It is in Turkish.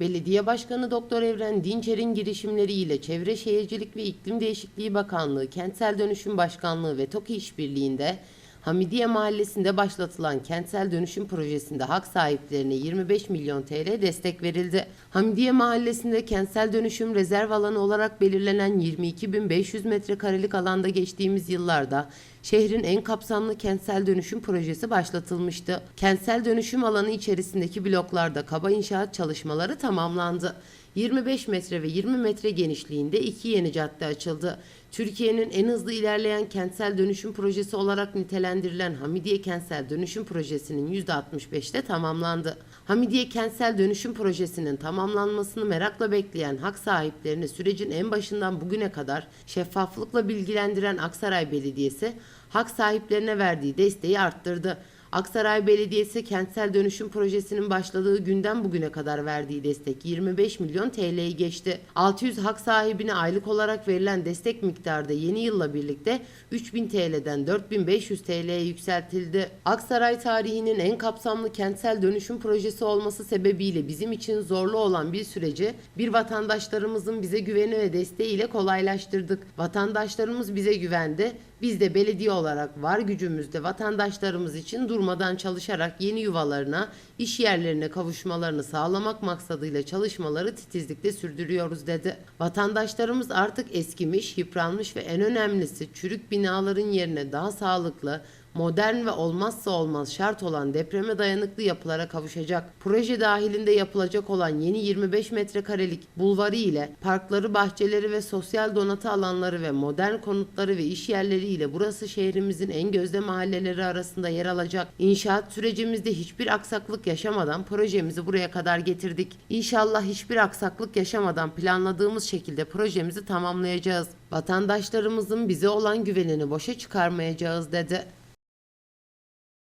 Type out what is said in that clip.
Belediye Başkanı Doktor Evren Dinçer'in girişimleriyle Çevre Şehircilik ve İklim Değişikliği Bakanlığı, Kentsel Dönüşüm Başkanlığı ve TOKİ işbirliğinde Hamidiye Mahallesi'nde başlatılan kentsel dönüşüm projesinde hak sahiplerine 25 milyon TL destek verildi. Hamidiye Mahallesi'nde kentsel dönüşüm rezerv alanı olarak belirlenen 22.500 metrekarelik alanda geçtiğimiz yıllarda şehrin en kapsamlı kentsel dönüşüm projesi başlatılmıştı. Kentsel dönüşüm alanı içerisindeki bloklarda kaba inşaat çalışmaları tamamlandı. 25 metre ve 20 metre genişliğinde iki yeni cadde açıldı. Türkiye'nin en hızlı ilerleyen kentsel dönüşüm projesi olarak nitelendirilen Hamidiye Kentsel Dönüşüm Projesi'nin %65'te tamamlandı. Hamidiye Kentsel Dönüşüm Projesi'nin tamamlanmasını merakla bekleyen hak sahiplerini sürecin en başından bugüne kadar şeffaflıkla bilgilendiren Aksaray Belediyesi, hak sahiplerine verdiği desteği arttırdı. Aksaray Belediyesi kentsel dönüşüm projesinin başladığı günden bugüne kadar verdiği destek 25 milyon TL'yi geçti. 600 hak sahibine aylık olarak verilen destek miktarı da yeni yılla birlikte 3000 TL'den 4500 TL'ye yükseltildi. Aksaray tarihinin en kapsamlı kentsel dönüşüm projesi olması sebebiyle bizim için zorlu olan bir süreci bir vatandaşlarımızın bize güveni ve desteğiyle kolaylaştırdık. Vatandaşlarımız bize güvendi. Biz de belediye olarak var gücümüzde vatandaşlarımız için durmadan çalışarak yeni yuvalarına, iş yerlerine kavuşmalarını sağlamak maksadıyla çalışmaları titizlikle sürdürüyoruz dedi. Vatandaşlarımız artık eskimiş, yıpranmış ve en önemlisi çürük binaların yerine daha sağlıklı, modern ve olmazsa olmaz şart olan depreme dayanıklı yapılara kavuşacak. Proje dahilinde yapılacak olan yeni 25 metrekarelik bulvarı ile parkları, bahçeleri ve sosyal donatı alanları ve modern konutları ve iş yerleri ile burası şehrimizin en gözde mahalleleri arasında yer alacak. İnşaat sürecimizde hiçbir aksaklık yaşamadan projemizi buraya kadar getirdik. İnşallah hiçbir aksaklık yaşamadan planladığımız şekilde projemizi tamamlayacağız. Vatandaşlarımızın bize olan güvenini boşa çıkarmayacağız dedi.